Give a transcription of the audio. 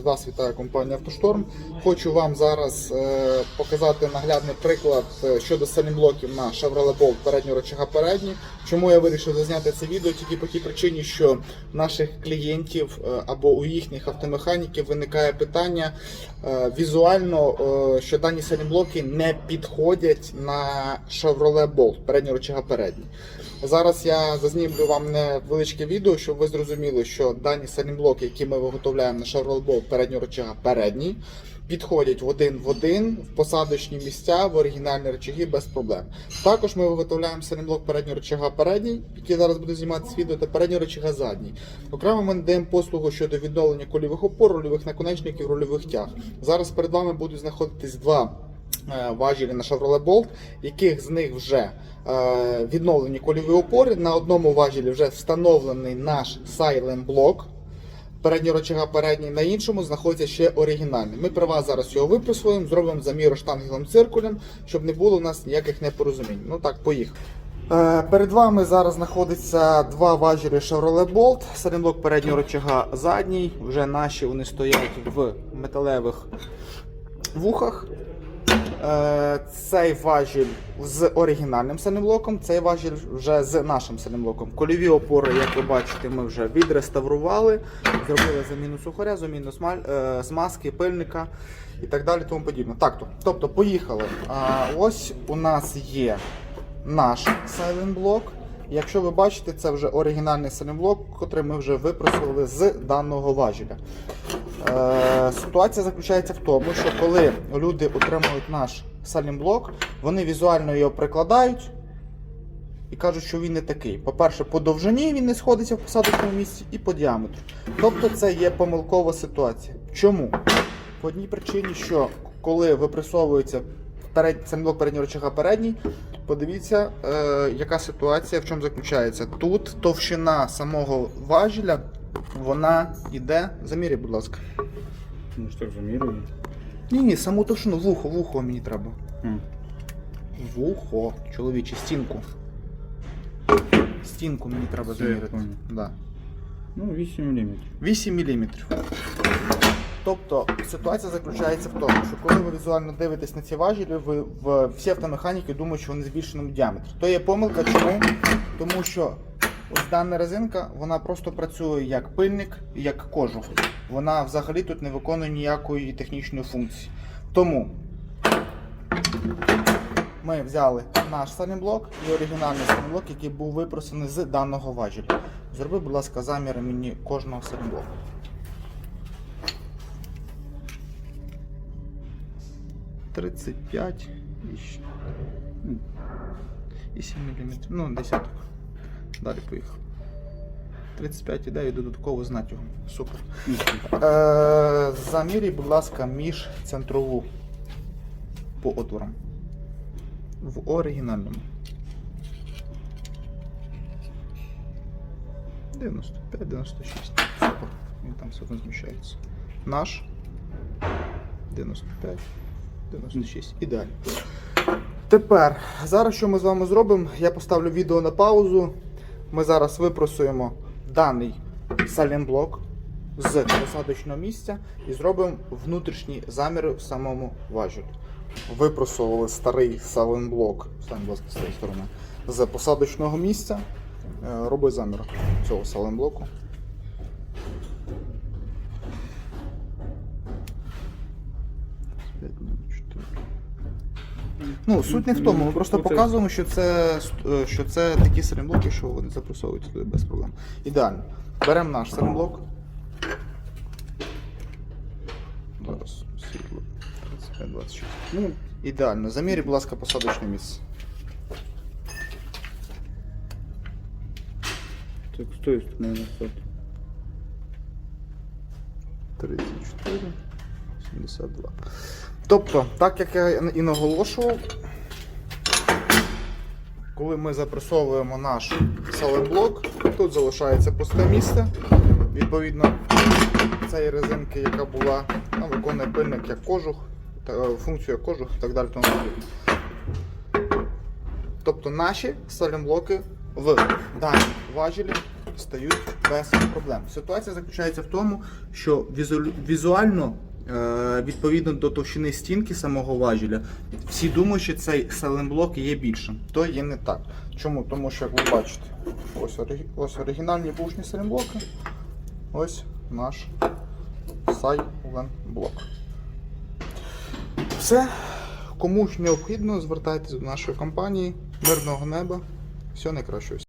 Вас вітає компанія Автошторм. Хочу вам зараз е, показати наглядний приклад е, щодо салімблоків на Chevrolet Bolt переднього рычага передній. Чому я вирішив зазняти це відео? Тільки по тій причині, що наших клієнтів е, або у їхніх автомеханіків виникає питання е, візуально, е, що дані салімблоки не підходять на Chevrolet Bolt переднього рычага передній. Зараз я зазнімлю вам невеличке відео, щоб ви зрозуміли, що дані салімблоки, які ми виготовляємо на Chevrolet Bolt переднього рычага передній, підходять в один в один в посадочні місця, в оригінальні рычаги без проблем. Також ми виготовляємо салімблок переднього рычага передній, який зараз буде зніматися відео, та переднього рычага задній. Окремо ми надаємо послугу щодо відновлення кольових опор, рульових наконечників, рульових тяг. Зараз перед вами будуть знаходитись два е, важелі на Chevrolet Bolt, яких з них вже е, відновлені кольові опори. На одному важелі вже встановлений наш Silent блок. Переднього рычага передній, на іншому знаходиться ще оригінальний. Ми при вас зараз його випресуємо, зробимо замір штангелем циркулем, щоб не було у нас ніяких непорозумінь. Ну так, поїхали. Е, Перед вами зараз знаходиться два важелі Chevrolet Bolt, салінблок переднього рычага задній. Вже наші вони стоять в металевих вухах. Е, Цей важіль з оригінальним салімблоком, цей важіль вже з нашим салімблоком. Кольові опори, як ви бачите, ми вже відреставрували, зробили заміну сухаря, заміну смаль- е, смазки, пильника і так далі. Тому подібне. Так, тобто, поїхали. Ось у нас є наш сайлент-блок. Якщо ви бачите, це вже оригінальний салімблок, який ми вже випросували з даного важеля. Е, ситуація заключається в тому, що коли люди отримують наш салімблок, вони візуально його прикладають і кажуть, що він не такий. По-перше, по довжині він не сходиться в посадочному місці і по діаметру. Тобто це є помилкова ситуація. Чому? По одній причині, що коли випресовується перед, салімблок переднього рычага передній, подивіться, е, яка ситуація, в чому заключається. Тут товщина самого важеля, вона йде. Заміряй, будь ласка. Ну что, замерили? Ні, ні, саму товщину, вухо, вухо мені треба. М. Вухо, чоловіче, стінку. Стінку мені треба Все, я Да. Ну, 8 мм. 8 мм. Тобто ситуація заключається в тому, що коли ви візуально дивитесь на ці важелі, ви в всі автомеханіки думають, що вони збільшені в діаметрі. То є помилка, чому? Тому що ось дана резинка вона просто працює як пильник, як кожух. Вона взагалі тут не виконує ніякої технічної функції. Тому ми взяли наш салімблок і оригінальний салімблок, який був випросений з даного важеля. Зроби, будь ласка, заміри мені кожного салімблоку. Тридцять п'ять і щ- м, і 7 мм. Ну, десяток. Далі поїхав. 35 іде і додатково з натягом. Супер. Е, будь ласка, між центрову по отворам. В оригінальному. 95-96. Супер. Він там все одно зміщається. Наш 95, 96. Ідеально. Тепер, зараз що ми з вами зробимо? Я поставлю відео на паузу. Ми зараз випросуємо даний салімблок з посадочного місця і зробимо внутрішні заміри в самому важелі. Випросували старий сторони, з посадочного місця. Е, Роби замір цього саленблоку. Ну, суть не в тому, ми просто показуємо, що це, е, що це такі салімблоки, що вони запросовують туди без проблем. Ідеально. Беремо наш салімблок. Зараз світло. 35-26. Ну, Ідеально. Замірі, будь ласка, посадочне місце. так с той стороны назад. 34, 72. Тобто, так як я і наголошував, коли ми запресовуємо наш саленблок, тут залишається пусте місце. Відповідно, цієї резинки, яка була, вона виконує пильник як кожух, е, функцію як кожух і так далі. Тому. Тобто наші салімблоки в даній важелі стають без проблем. Ситуація заключається в тому, що візу- візуально, відповідно до товщини стінки самого важеля, всі думають, що цей селенблок є більшим. То є не так. Чому? Тому що, як ви бачите, ось, ось оригінальні бушні селенблоки, ось наш сайленблок. Все. Кому ж необхідно, звертайтесь до нашої компанії. Мирного неба. Всього найкращого.